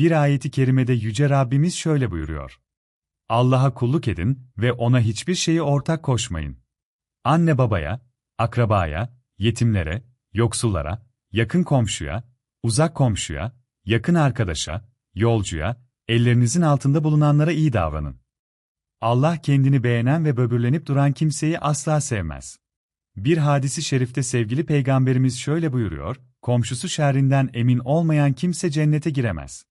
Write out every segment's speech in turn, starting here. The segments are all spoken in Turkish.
Bir ayeti kerimede Yüce Rabbimiz şöyle buyuruyor. Allah'a kulluk edin ve ona hiçbir şeyi ortak koşmayın. Anne babaya, akrabaya, yetimlere, yoksullara, yakın komşuya, uzak komşuya, yakın arkadaşa, yolcuya, ellerinizin altında bulunanlara iyi davranın. Allah kendini beğenen ve böbürlenip duran kimseyi asla sevmez. Bir hadisi şerifte sevgili peygamberimiz şöyle buyuruyor, komşusu şerrinden emin olmayan kimse cennete giremez.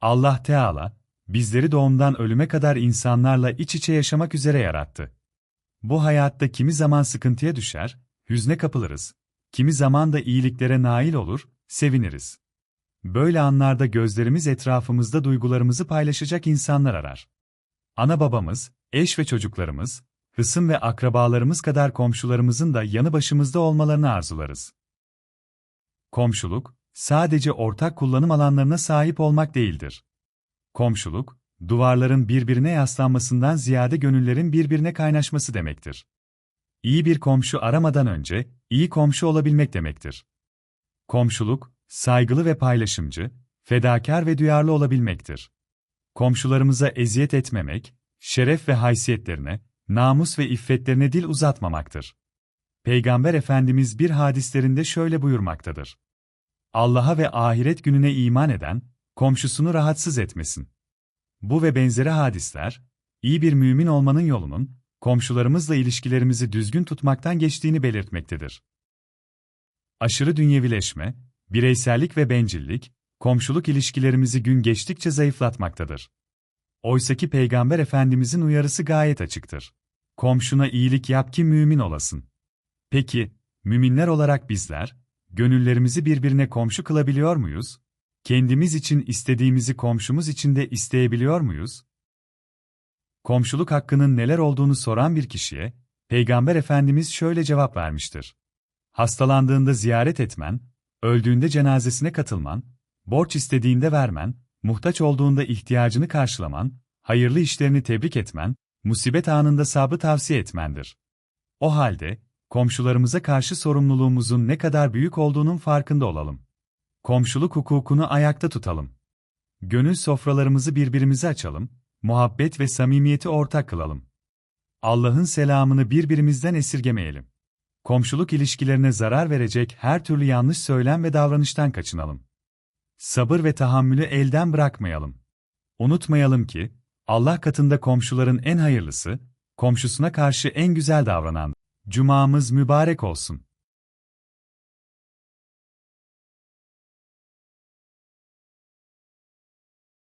Allah Teala, bizleri doğumdan ölüme kadar insanlarla iç içe yaşamak üzere yarattı. Bu hayatta kimi zaman sıkıntıya düşer, hüzne kapılırız. Kimi zaman da iyiliklere nail olur, seviniriz. Böyle anlarda gözlerimiz etrafımızda duygularımızı paylaşacak insanlar arar. Ana babamız, eş ve çocuklarımız, hısım ve akrabalarımız kadar komşularımızın da yanı başımızda olmalarını arzularız. Komşuluk, sadece ortak kullanım alanlarına sahip olmak değildir. Komşuluk, duvarların birbirine yaslanmasından ziyade gönüllerin birbirine kaynaşması demektir. İyi bir komşu aramadan önce, iyi komşu olabilmek demektir. Komşuluk, saygılı ve paylaşımcı, fedakar ve duyarlı olabilmektir. Komşularımıza eziyet etmemek, şeref ve haysiyetlerine, namus ve iffetlerine dil uzatmamaktır. Peygamber Efendimiz bir hadislerinde şöyle buyurmaktadır. Allah'a ve ahiret gününe iman eden, komşusunu rahatsız etmesin. Bu ve benzeri hadisler, iyi bir mümin olmanın yolunun, komşularımızla ilişkilerimizi düzgün tutmaktan geçtiğini belirtmektedir. Aşırı dünyevileşme, bireysellik ve bencillik, komşuluk ilişkilerimizi gün geçtikçe zayıflatmaktadır. Oysaki Peygamber Efendimizin uyarısı gayet açıktır. Komşuna iyilik yap ki mümin olasın. Peki, müminler olarak bizler, gönüllerimizi birbirine komşu kılabiliyor muyuz? Kendimiz için istediğimizi komşumuz için de isteyebiliyor muyuz? Komşuluk hakkının neler olduğunu soran bir kişiye, Peygamber Efendimiz şöyle cevap vermiştir. Hastalandığında ziyaret etmen, öldüğünde cenazesine katılman, borç istediğinde vermen, muhtaç olduğunda ihtiyacını karşılaman, hayırlı işlerini tebrik etmen, musibet anında sabrı tavsiye etmendir. O halde, komşularımıza karşı sorumluluğumuzun ne kadar büyük olduğunun farkında olalım. Komşuluk hukukunu ayakta tutalım. Gönül sofralarımızı birbirimize açalım, muhabbet ve samimiyeti ortak kılalım. Allah'ın selamını birbirimizden esirgemeyelim. Komşuluk ilişkilerine zarar verecek her türlü yanlış söylem ve davranıştan kaçınalım. Sabır ve tahammülü elden bırakmayalım. Unutmayalım ki, Allah katında komşuların en hayırlısı, komşusuna karşı en güzel davranan. Cumamız mübarek olsun.